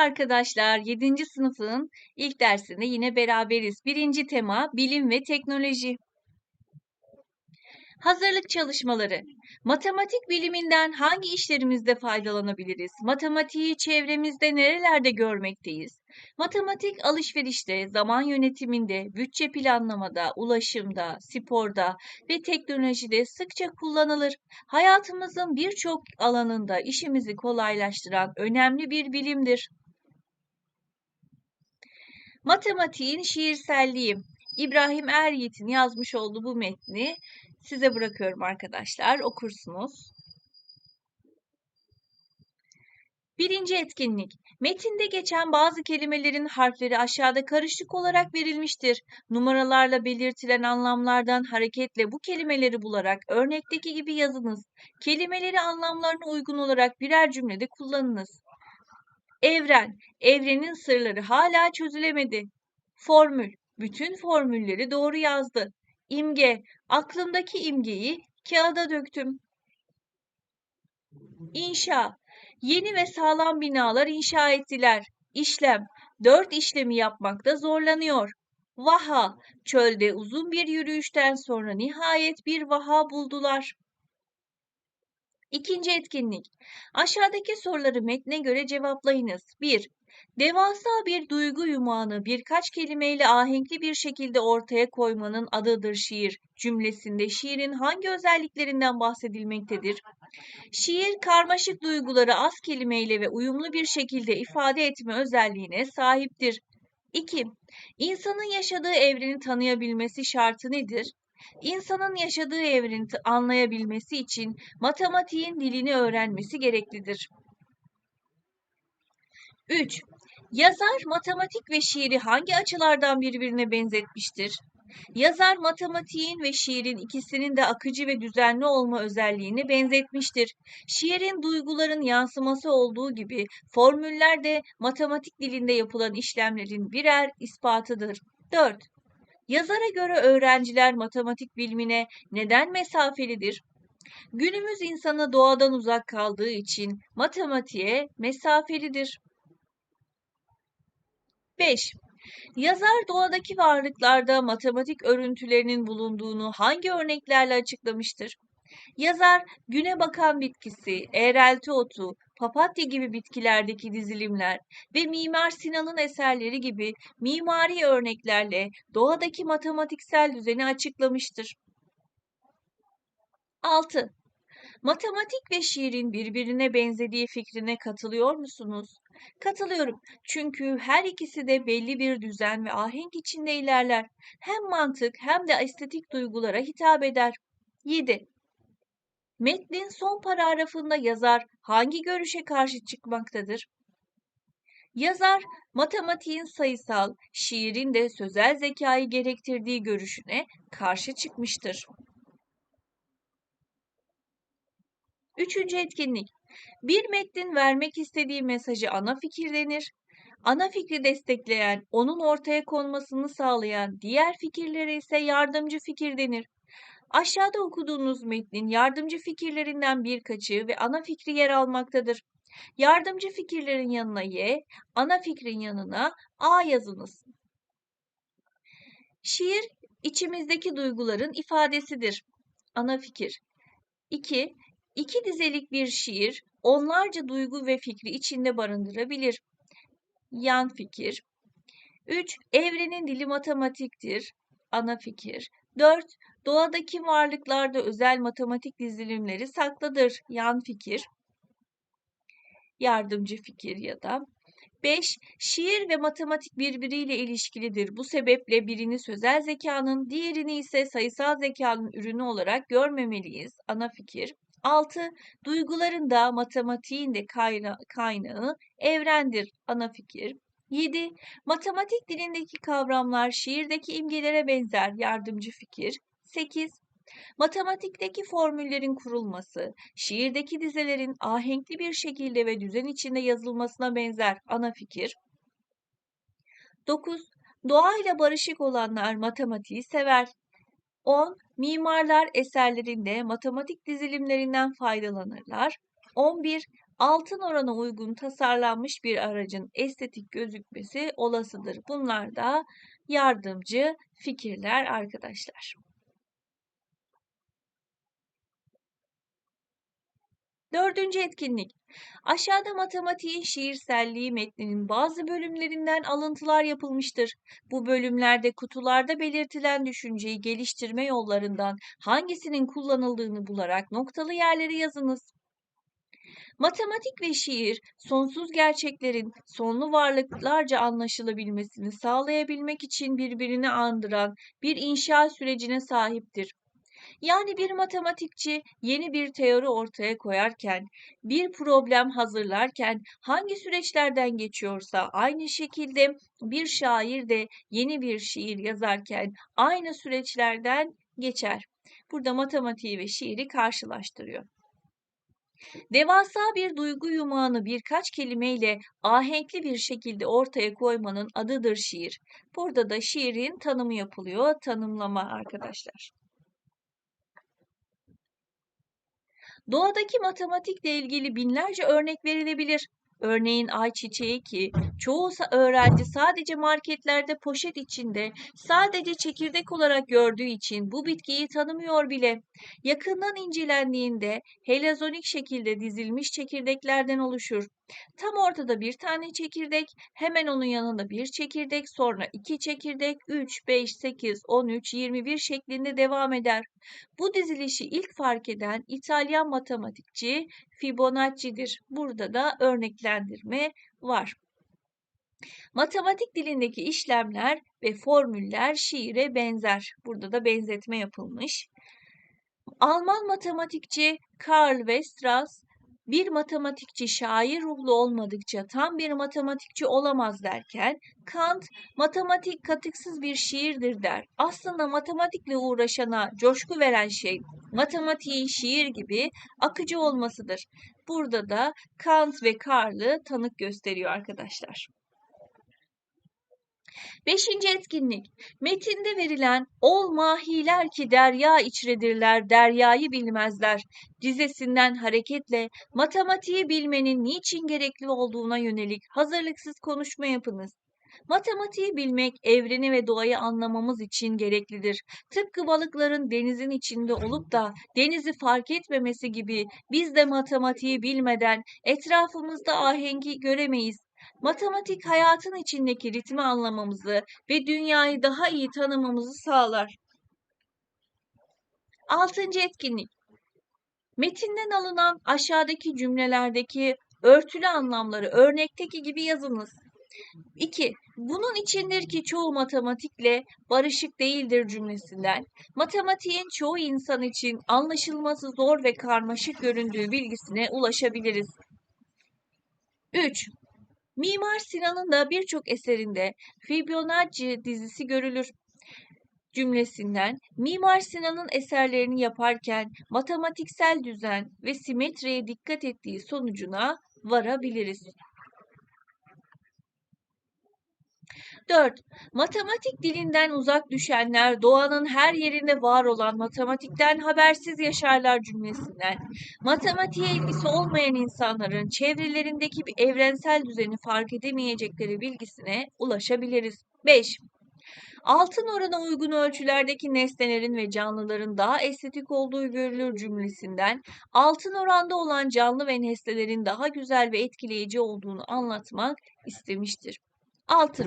arkadaşlar. 7. sınıfın ilk dersinde yine beraberiz. Birinci tema bilim ve teknoloji. Hazırlık çalışmaları. Matematik biliminden hangi işlerimizde faydalanabiliriz? Matematiği çevremizde nerelerde görmekteyiz? Matematik alışverişte, zaman yönetiminde, bütçe planlamada, ulaşımda, sporda ve teknolojide sıkça kullanılır. Hayatımızın birçok alanında işimizi kolaylaştıran önemli bir bilimdir. Matematiğin şiirselliği. İbrahim Eryiğit'in yazmış olduğu bu metni size bırakıyorum arkadaşlar. Okursunuz. Birinci etkinlik. Metinde geçen bazı kelimelerin harfleri aşağıda karışık olarak verilmiştir. Numaralarla belirtilen anlamlardan hareketle bu kelimeleri bularak örnekteki gibi yazınız. Kelimeleri anlamlarına uygun olarak birer cümlede kullanınız. Evren, evrenin sırları hala çözülemedi. Formül, bütün formülleri doğru yazdı. İmge, aklımdaki imgeyi kağıda döktüm. İnşa, yeni ve sağlam binalar inşa ettiler. İşlem, dört işlemi yapmakta zorlanıyor. Vaha, çölde uzun bir yürüyüşten sonra nihayet bir vaha buldular. İkinci etkinlik. Aşağıdaki soruları metne göre cevaplayınız. 1. Devasa bir duygu yumağını birkaç kelimeyle ahenkli bir şekilde ortaya koymanın adıdır şiir. Cümlesinde şiirin hangi özelliklerinden bahsedilmektedir? Şiir karmaşık duyguları az kelimeyle ve uyumlu bir şekilde ifade etme özelliğine sahiptir. 2. İnsanın yaşadığı evreni tanıyabilmesi şartı nedir? İnsanın yaşadığı evreni anlayabilmesi için matematiğin dilini öğrenmesi gereklidir. 3. Yazar matematik ve şiiri hangi açılardan birbirine benzetmiştir? Yazar matematiğin ve şiirin ikisinin de akıcı ve düzenli olma özelliğini benzetmiştir. Şiirin duyguların yansıması olduğu gibi formüller de matematik dilinde yapılan işlemlerin birer ispatıdır. 4. Yazara göre öğrenciler matematik bilimine neden mesafelidir? Günümüz insanı doğadan uzak kaldığı için matematiğe mesafelidir. 5. Yazar doğadaki varlıklarda matematik örüntülerinin bulunduğunu hangi örneklerle açıklamıştır? Yazar güne bakan bitkisi, eğrelti otu, papatya gibi bitkilerdeki dizilimler ve Mimar Sinan'ın eserleri gibi mimari örneklerle doğadaki matematiksel düzeni açıklamıştır. 6. Matematik ve şiirin birbirine benzediği fikrine katılıyor musunuz? Katılıyorum. Çünkü her ikisi de belli bir düzen ve ahenk içinde ilerler. Hem mantık hem de estetik duygulara hitap eder. 7. Metnin son paragrafında yazar hangi görüşe karşı çıkmaktadır? Yazar, matematiğin sayısal, şiirin de sözel zekayı gerektirdiği görüşüne karşı çıkmıştır. Üçüncü etkinlik. Bir metnin vermek istediği mesajı ana fikir denir. Ana fikri destekleyen, onun ortaya konmasını sağlayan diğer fikirlere ise yardımcı fikir denir. Aşağıda okuduğunuz metnin yardımcı fikirlerinden birkaçı ve ana fikri yer almaktadır. Yardımcı fikirlerin yanına Y, ana fikrin yanına A yazınız. Şiir içimizdeki duyguların ifadesidir. Ana fikir. 2. İki dizelik bir şiir onlarca duygu ve fikri içinde barındırabilir. Yan fikir. 3. Evrenin dili matematiktir. Ana fikir. 4. Doğadaki varlıklarda özel matematik dizilimleri saklıdır. Yan fikir. Yardımcı fikir ya da 5. Şiir ve matematik birbiriyle ilişkilidir. Bu sebeple birini sözel zekanın, diğerini ise sayısal zekanın ürünü olarak görmemeliyiz. Ana fikir. 6. Duyguların da matematiğin de kayna kaynağı evrendir. Ana fikir. 7. Matematik dilindeki kavramlar şiirdeki imgelere benzer yardımcı fikir. 8. Matematikteki formüllerin kurulması, şiirdeki dizelerin ahenkli bir şekilde ve düzen içinde yazılmasına benzer ana fikir. 9. Doğayla barışık olanlar matematiği sever. 10. Mimarlar eserlerinde matematik dizilimlerinden faydalanırlar. 11. altın orana uygun tasarlanmış bir aracın estetik gözükmesi olasıdır. Bunlar da yardımcı fikirler arkadaşlar. Dördüncü etkinlik. Aşağıda matematiğin şiirselliği metninin bazı bölümlerinden alıntılar yapılmıştır. Bu bölümlerde kutularda belirtilen düşünceyi geliştirme yollarından hangisinin kullanıldığını bularak noktalı yerleri yazınız. Matematik ve şiir, sonsuz gerçeklerin sonlu varlıklarca anlaşılabilmesini sağlayabilmek için birbirini andıran bir inşa sürecine sahiptir. Yani bir matematikçi yeni bir teori ortaya koyarken, bir problem hazırlarken hangi süreçlerden geçiyorsa aynı şekilde bir şair de yeni bir şiir yazarken aynı süreçlerden geçer. Burada matematiği ve şiiri karşılaştırıyor. Devasa bir duygu yumağını birkaç kelimeyle ahenkli bir şekilde ortaya koymanın adıdır şiir. Burada da şiirin tanımı yapılıyor, tanımlama arkadaşlar. Doğadaki matematikle ilgili binlerce örnek verilebilir. Örneğin ayçiçeği ki çoğu öğrenci sadece marketlerde poşet içinde sadece çekirdek olarak gördüğü için bu bitkiyi tanımıyor bile. Yakından incelendiğinde helazonik şekilde dizilmiş çekirdeklerden oluşur. Tam ortada bir tane çekirdek, hemen onun yanında bir çekirdek, sonra iki çekirdek, 3, 5, 8, 13, 21 şeklinde devam eder. Bu dizilişi ilk fark eden İtalyan matematikçi Fibonacci'dir. Burada da örneklendirme var. Matematik dilindeki işlemler ve formüller şiire benzer. Burada da benzetme yapılmış. Alman matematikçi Karl Weierstrass bir matematikçi şair ruhlu olmadıkça tam bir matematikçi olamaz derken Kant matematik katıksız bir şiirdir der. Aslında matematikle uğraşana coşku veren şey matematiğin şiir gibi akıcı olmasıdır. Burada da Kant ve Karl'ı tanık gösteriyor arkadaşlar. Beşinci etkinlik. Metinde verilen ol mahiler ki derya içredirler, deryayı bilmezler. Dizesinden hareketle matematiği bilmenin niçin gerekli olduğuna yönelik hazırlıksız konuşma yapınız. Matematiği bilmek evreni ve doğayı anlamamız için gereklidir. Tıpkı balıkların denizin içinde olup da denizi fark etmemesi gibi biz de matematiği bilmeden etrafımızda ahengi göremeyiz. Matematik hayatın içindeki ritmi anlamamızı ve dünyayı daha iyi tanımamızı sağlar. Altıncı etkinlik. Metinden alınan aşağıdaki cümlelerdeki örtülü anlamları örnekteki gibi yazınız. 2. Bunun içindir ki çoğu matematikle barışık değildir cümlesinden matematiğin çoğu insan için anlaşılması zor ve karmaşık göründüğü bilgisine ulaşabiliriz. 3. Mimar Sinan'ın da birçok eserinde Fibonacci dizisi görülür cümlesinden Mimar Sinan'ın eserlerini yaparken matematiksel düzen ve simetriye dikkat ettiği sonucuna varabiliriz. 4. Matematik dilinden uzak düşenler doğanın her yerinde var olan matematikten habersiz yaşarlar cümlesinden. Matematiğe ilgisi olmayan insanların çevrelerindeki bir evrensel düzeni fark edemeyecekleri bilgisine ulaşabiliriz. 5. Altın orana uygun ölçülerdeki nesnelerin ve canlıların daha estetik olduğu görülür cümlesinden altın oranda olan canlı ve nesnelerin daha güzel ve etkileyici olduğunu anlatmak istemiştir. 6.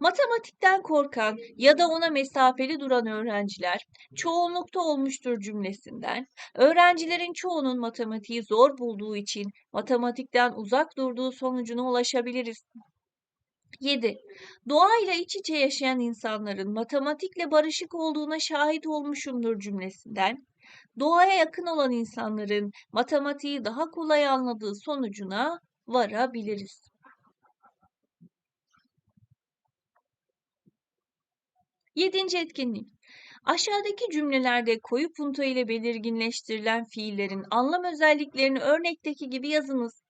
Matematikten korkan ya da ona mesafeli duran öğrenciler çoğunlukta olmuştur cümlesinden öğrencilerin çoğunun matematiği zor bulduğu için matematikten uzak durduğu sonucuna ulaşabiliriz. 7. Doğayla iç içe yaşayan insanların matematikle barışık olduğuna şahit olmuşumdur cümlesinden doğaya yakın olan insanların matematiği daha kolay anladığı sonucuna varabiliriz. Yedinci etkinlik. Aşağıdaki cümlelerde koyu punto ile belirginleştirilen fiillerin anlam özelliklerini örnekteki gibi yazınız.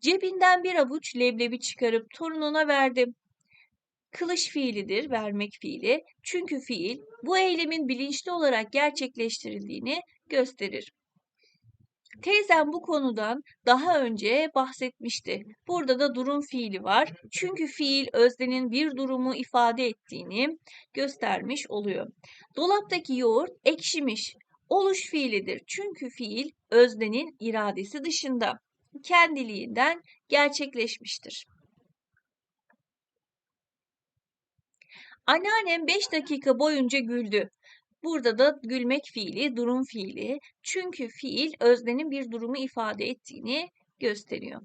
Cebinden bir avuç leblebi çıkarıp torununa verdim. Kılıç fiilidir, vermek fiili. Çünkü fiil bu eylemin bilinçli olarak gerçekleştirildiğini gösterir. Teyzem bu konudan daha önce bahsetmişti. Burada da durum fiili var. Çünkü fiil öznenin bir durumu ifade ettiğini göstermiş oluyor. Dolaptaki yoğurt ekşimiş. Oluş fiilidir. Çünkü fiil öznenin iradesi dışında kendiliğinden gerçekleşmiştir. Anneannem 5 dakika boyunca güldü. Burada da gülmek fiili, durum fiili. Çünkü fiil öznenin bir durumu ifade ettiğini gösteriyor.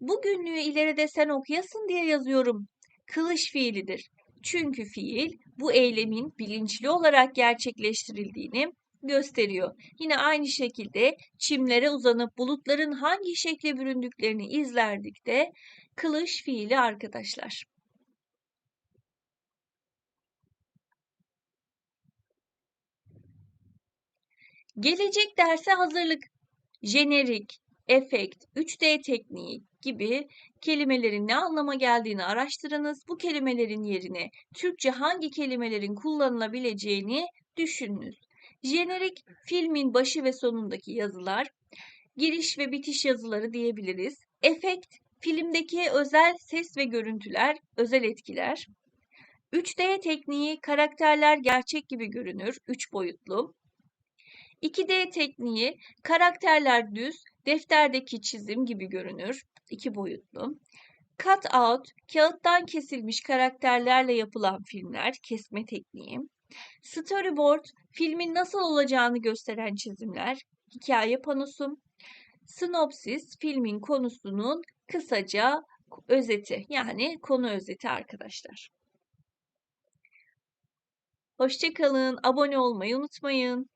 Bu günlüğü ileride sen okuyasın diye yazıyorum. Kılış fiilidir. Çünkü fiil bu eylemin bilinçli olarak gerçekleştirildiğini gösteriyor. Yine aynı şekilde çimlere uzanıp bulutların hangi şekle büründüklerini izlerdik de kılış fiili arkadaşlar. Gelecek derse hazırlık, jenerik, efekt, 3D tekniği gibi kelimelerin ne anlama geldiğini araştırınız. Bu kelimelerin yerine Türkçe hangi kelimelerin kullanılabileceğini düşününüz. Jenerik filmin başı ve sonundaki yazılar, giriş ve bitiş yazıları diyebiliriz. Efekt filmdeki özel ses ve görüntüler, özel etkiler. 3D tekniği karakterler gerçek gibi görünür, 3 boyutlu. 2D tekniği karakterler düz, defterdeki çizim gibi görünür, 2 boyutlu. Cut out, kağıttan kesilmiş karakterlerle yapılan filmler, kesme tekniği. Storyboard, filmin nasıl olacağını gösteren çizimler, hikaye panosu. Synopsis, filmin konusunun kısaca özeti yani konu özeti arkadaşlar. Hoşçakalın, abone olmayı unutmayın.